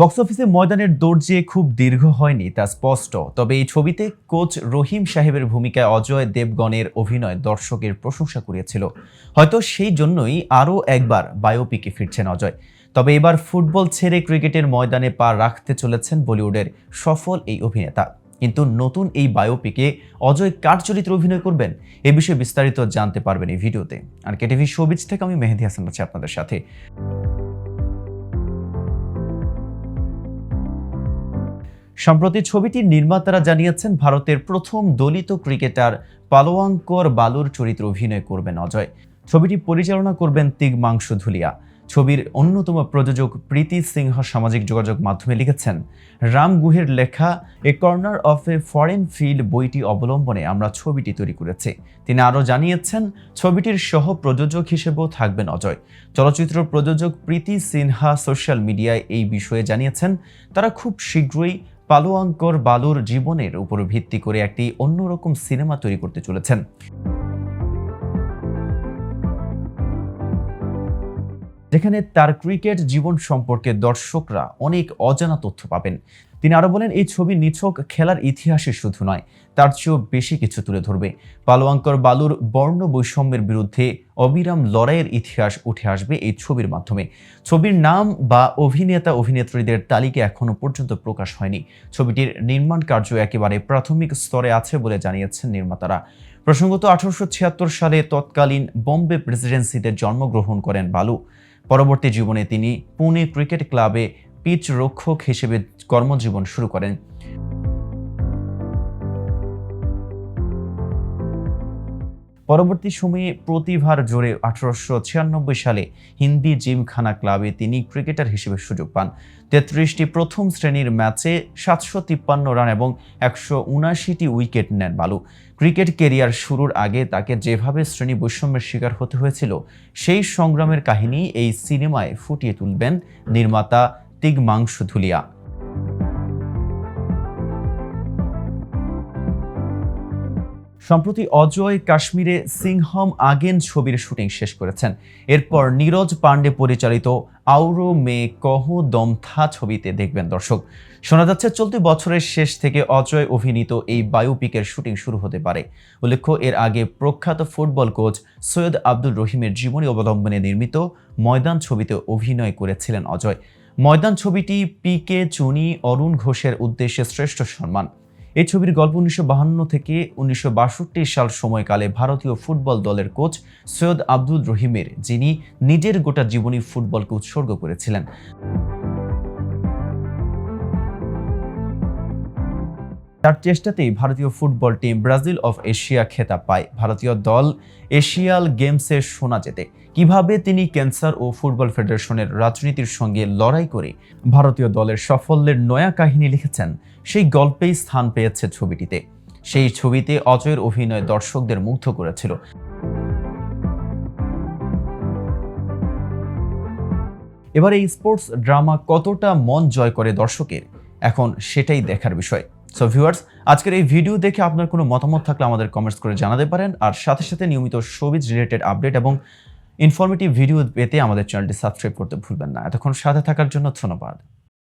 Box অফিসে ময়দানের দৌড় যে খুব দীর্ঘ হয়নি, তা স্পষ্ট। তবে এই ছবিতে কোচ রহিম সাহেবের ভূমিকায় অজয় দেবগণের অভিনয় দর্শকের প্রশংসা করিয়েছিল হয়তো সেই জন্যই আরও একবার বায়োপিকে ফিরছেন অজয়। তবে এবার ফুটবল ছেড়ে ক্রিকেটের ময়দানে পা রাখতে চলেছেন বলিউডের সফল এই অভিনেতা। কিন্তু নতুন এই বায়োপিকে অজয় কার চরিত্রে অভিনয় করবেন, এ বিষয়ে বিস্তারিত জানতে পারবেন এই ভিডিওতে। আর কেটিভি শোবিজ থেকে আমি মেহেদি হাসান আছি আপনাদের সাথে। সম্প্রতি ছবিটির নির্মাতারা জানিয়েছেন ভারতের প্রথম দলিত ক্রিকেটার পালোয়াঙ্কর বালুর চরিত্র অভিনয় করবেন অজয়। ছবিটি পরিচালনা করবেন তিগমাংশু ধুলিয়া। ছবির অন্যতম প্রযোজক প্রীতি সিংহ সামাজিক যোগাযোগ মাধ্যমে লিখেছেন, রাম গুহের লেখা a corner of a foreign field বইটি অবলম্বনে আমরা ছবিটি তৈরি করেছি। তিনি আরও জানিয়েছেন, ছবিটির সহ প্রযোজক হিসেবেও থাকবেন অজয়। চলচ্চিত্র প্রযোজক প্রীতি সিনহা সোশ্যাল মিডিয়ায় এই বিষয়ে জানিয়েছেন, তারা খুব শীঘ্রই পালোয়াঙ্কর বালুর জীবনের উপর ভিত্তি করে একটি অন্যরকম সিনেমা তৈরি করতে চলেছেন। যেখানে তার ক্রিকেট জীবন সম্পর্কে দর্শকরা অনেক অজানা তথ্য পাবেন। তিনি আরও বলেন, এই ছবি নিছক খেলার ইতিহাসে শুধু নয়, তার চেয়েও বেশি কিছু তুলে ধরবে। পালোয়াঙ্কর বালুর বর্ণ বৈষম্যের বিরুদ্ধে অবিরাম লড়াইয়ের ইতিহাস উঠে আসবে এই ছবির মাধ্যমে। ছবির নাম বা অভিনেতা অভিনেত্রীদের তালিকা এখনও পর্যন্ত প্রকাশ হয়নি। ছবিটির নির্মাণ কার্য একেবারে প্রাথমিক স্তরে আছে বলে জানিয়েছেন নির্মাতারা। প্রসঙ্গত, আঠারোশো ছিয়াত্তর সালে তৎকালীন বোম্বে প্রেসিডেন্সিতে জন্মগ্রহণ করেন বালু। পরবর্তী জীবনে তিনি পুনে ক্রিকেট ক্লাবে পিচ রক্ষক হিসেবে কর্মজীবন শুরু করেন। পরবর্তী সময়ে প্রতিভার জোরে আঠারোশো ছিয়ানব্বই সালে হিন্দি জিমখানা ক্লাবে তিনি ক্রিকেটার হিসেবে সুযোগ পান। তেত্রিশটি প্রথম শ্রেণির ম্যাচে সাতশো তিপ্পান্ন রান এবং একশো উনাশিটি উইকেট নেন বালু। ক্রিকেট কেরিয়ার শুরুর আগে তাকে যেভাবে শ্রেণি বৈষম্যের শিকার হতে হয়েছিল, সেই সংগ্রামের কাহিনী এই সিনেমায় ফুটিয়ে তুলবেন নির্মাতা তিগমাংশু ধুলিয়া। সম্প্রতি অজয় কাশ্মীরে সিংহম আগেন ছবির শুটিং শেষ করেছেন। এরপর নীরজ পাণ্ডে পরিচালিত আউরো মে কহ দমথা ছবিতে দেখবেন দর্শক। শোনা যাচ্ছে, চলতি বছরের শেষ থেকে অজয় অভিনীত এই বায়োপিকের শুটিং শুরু হতে পারে। উল্লেখ্য, এর আগে প্রখ্যাত ফুটবল কোচ সৈয়দ আব্দুল রহিমের জীবনী অবলম্বনে নির্মিত ময়দান ছবিতে অভিনয় করেছিলেন অজয়। ময়দান ছবিটি পি কে চুনি, অরুণ ঘোষের উদ্দেশ্যে শ্রেষ্ঠ সম্মান। এই ছবির গল্প উনিশশো থেকে উনিশশো বাষট্টি সাল সময়কালে ভারতীয় ফুটবল দলের কোচ সৈয়দ আব্দুল রহিমের, যিনি নিজের গোটা জীবনী ফুটবলকে উৎসর্গ করেছিলেন। তার চেষ্টাতেই ভারতীয় football team Brazil of Asia খেতাব পায়। ভারতীয় দল এশিয়াল গেমসে সোনা জেতে। কীভাবে তিনি ক্যান্সার ও ফুটবল ফেডারেশনের রাজনীতির সঙ্গে লড়াই করে ভারতীয় দলের সাফল্যের নয়া কাহিনী লিখেছেন, সেই গল্পেই স্থান পেয়েছে ছবিটিতে। সেই ছবিতে অজয়ের অভিনয় দর্শকদের মুগ্ধ করেছিল। এবার স্পোর্টস ড্রামা কতটা মন জয় করে দর্শকের, এখন সেটাই দেখার বিষয়। সো ভিউয়ার্স আজকের এই ভিডিও দেখে আপনার কোনো মতামত থাকলে আমাদের কমেন্টস করে জানাতে পারেন। আর সাথে সাথে নিয়মিত শোবিজ রিলেটেড আপডেট এবং ইনফরমেটিভ ভিডিও পেতে আমাদের চ্যানেলটি সাবস্ক্রাইব করতে ভুলবেন না। এতক্ষণ সাথে থাকার জন্য ধন্যবাদ।